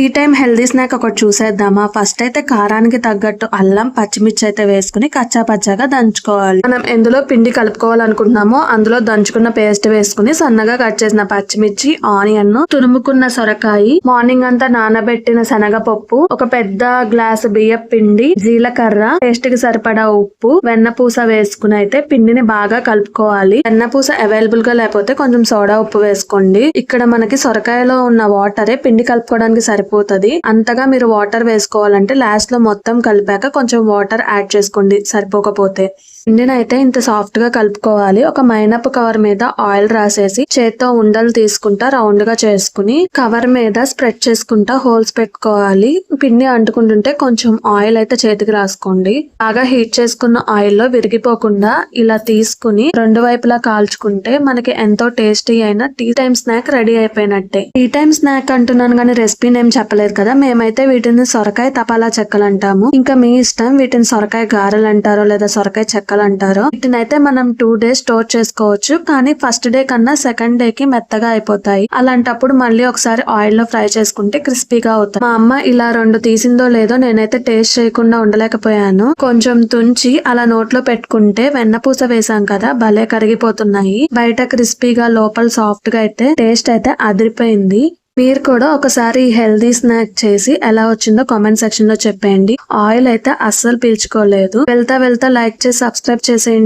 ఈ time healthy snack ఒకటి చూసేద్దామా? ఫస్ట్ అయితే కారానికి తగ్గట్టు అల్లం పచ్చిమిర్చి అయితే వేసుకుని కచ్చా పచ్చాగా దంచుకోవాలి. మనం ఎందులో పిండి కలుపుకోవాలనుకుంటున్నామో అందులో దంచుకున్న పేస్ట్ వేసుకుని సన్నగా కట్ చేసిన పచ్చిమిర్చి ఆనియన్ తురుముకున్న సొరకాయ మార్నింగ్ అంతా నానబెట్టిన శనగపప్పు ఒక పెద్ద గ్లాస్ బియ్యం పిండి జీలకర్ర పేస్ట్కి సరిపడా ఉప్పు వెన్నపూస వేసుకుని అయితే పిండిని బాగా కలుపుకోవాలి. వెన్నపూస అవైలబుల్గా లేకపోతే కొంచెం సోడా ఉప్పు వేసుకోండి. ఇక్కడ మనకి సొరకాయలో ఉన్న వాటరే పిండి కలుపుకోవడానికి సరిపోతది. అంతగా మీరు వాటర్ వేసుకోవాలంటే లాస్ట్లో మొత్తం కలిపాక కొంచెం వాటర్ యాడ్ చేసుకోండి సరిపోకపోతే. పిండిని అయితే ఇంత సాఫ్ట్గా కలుపుకోవాలి. ఒక మైనప్ కవర్ మీద ఆయిల్ రాసేసి చేత్తో ఉండలు తీసుకుంటా రౌండ్గా చేసుకుని కవర్ మీద స్ప్రెడ్ చేసుకుంటా హోల్స్ పెట్టుకోవాలి. పిండి అంటుకుంటుంటే కొంచెం ఆయిల్ అయితే చేతికి రాసుకోండి. బాగా హీట్ చేసుకున్న ఆయిల్లో విరిగిపోకుండా ఇలా తీసుకుని రెండు వైపులా కాల్చుకుంటే మనకి ఎంతో టేస్టీ అయిన టీ టైం స్నాక్ రెడీ అయిపోయినట్టే. టీ టైం స్నాక్ అంటున్నాను కానీ రెసిపీ నేమ్ చెప్పలేదు కదా. మేమైతే వీటిని సొరకాయ తపాలా చెక్కలు అంటాము. ఇంకా మీ ఇష్టం వీటిని సొరకాయ గారెలు అంటారో లేదా సొరకాయ చెక్కలు అంటారో వీటిని అయితే మనం టూ డేస్ స్టోర్ చేసుకోవచ్చు. కానీ ఫస్ట్ డే కన్నా సెకండ్ డే కి మెత్తగా అయిపోతాయి. అలాంటప్పుడు మళ్ళీ ఒకసారి ఆయిల్లో ఫ్రై చేసుకుంటే క్రిస్పీగా అవుతాయి. మా అమ్మ ఇలా రెండు తీసిందో లేదో నేనైతే టేస్ట్ చేయకుండా ఉండలేకపోయాను. కొంచెం తుంచి అలా నోట్లో పెట్టుకుంటే వెన్నపూస వేసాం కదా భలే కరిగిపోతున్నాయి. బయట క్రిస్పీగా లోపల సాఫ్ట్గా అయితే టేస్ట్ అయితే అదిరిపోయింది. మీరు కూడా ఒకసారి ఈ హెల్దీ స్నాక్ చేసి ఎలా వచ్చిందో కామెంట్ సెక్షన్లో చెప్పేయండి. ఆయిల్ అయితే అస్సలు పీల్చుకోలేదు. వెళ్తా వెళ్తా లైక్ చేసి సబ్స్క్రైబ్ చేసేయండి.